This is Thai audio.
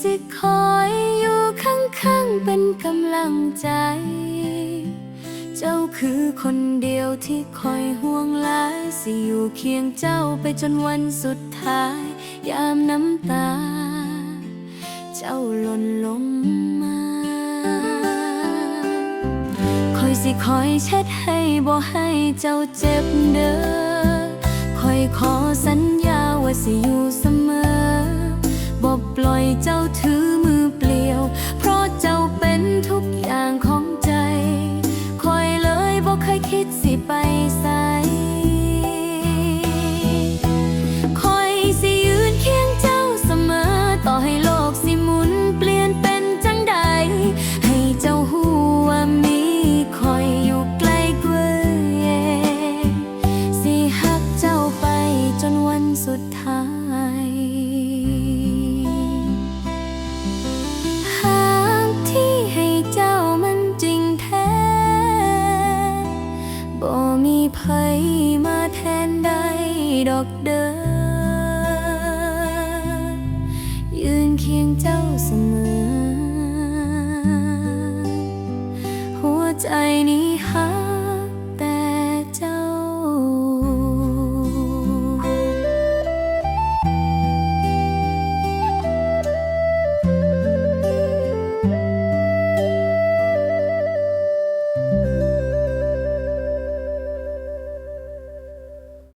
สิคอยอยู่ข้างๆเป็นกำลังใจ เจ้าคือคนเดียวที่คอยห่วงหลาย สิอยู่เคียงเจ้าไปจนวันสุดท้าย ยามน้ำตา เจ้าหล่นลงมา คอยสิคอยเช็ดให้บ่ให้เจ้าเจ็บเด้อคอยขอสัญญาว่าสิอยู่เสม เจ้าถือมือเปลี่ยว เพราะเจ้าเป็นทุกอย่างของใจ คอยเลยบ่เคยคิดสิไปใสคอยสิยืนเคียงเจ้าเสมอ ต่อให้โลกสิหมุนเปลี่ยนเป็นจังใด ให้เจ้าหูว่ามีคอยอยู่ใกล้กว่าเองสิหักเจ้าไปจนวันสุดท้าย ไผมาแทนได้ดอกเดิมยืนเคียงเจ้าเสมอ หัวใจนี้หา